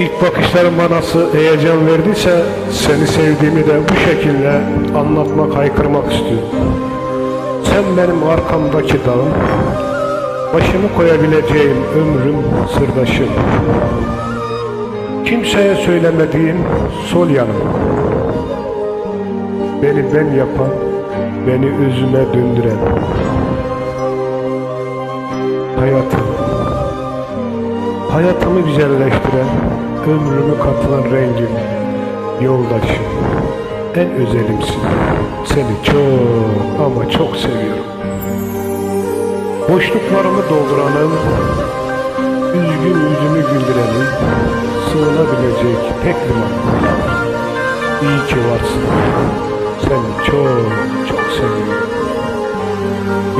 İlk bakışların bana nasıl heyecan verdiyse seni sevdiğimi de bu şekilde anlatmak, haykırmak istiyorum. Sen benim arkamdaki dağım, başımı koyabileceğim ömrüm, sırdaşım. Kimseye söylemediğim sol yanım. Beni ben yapan, beni özüme döndüren. Hayatım. Hayatımı güzelleştiren, ömrümü katılan rengim, yoldaşım, en özelimsin. Seni çok ama çok seviyorum. Boşluklarımı dolduranım, üzgün yüzümü güldürenim, sığınabilecek tek liman. İyi ki varsın. Seni çok çok seviyorum.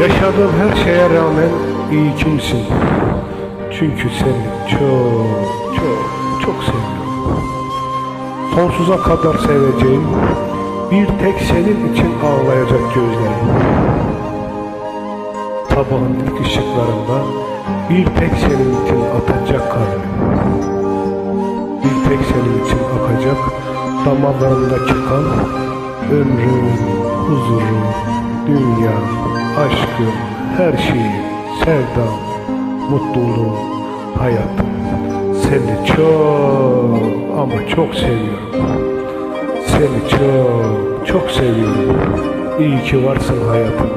Yaşadığım her şeye rağmen iyi kimsin. Çünkü seni çok çok çok seviyorum. Sonsuza kadar seveceğim bir tek senin için ağlayacak gözlerim. Sabahın ilk ışıklarında bir tek senin için atacak kalbim. Bir tek senin için akacak damarlarındaki kan ömrüm, huzurum, dünya, aşkım, her şeyim, sevdam, mutluluğum, hayatım. Seni çok ama çok seviyorum. Seni çok çok seviyorum. İyi ki varsın hayatım.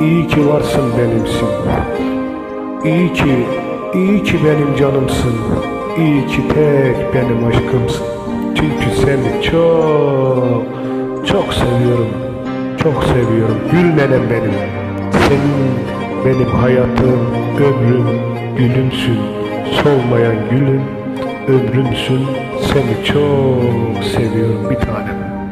İyi ki varsın benimsin. İyi ki, iyi ki benim canımsın. İyi ki tek benim aşkımsın. Çünkü seni çok, çok seviyorum. Çok seviyorum. Gülmenem benim. Senin benim hayatım, ömrüm, gülümsün. Solmayan gülüm, ömrümsün. Seni çok seviyorum bir tanem.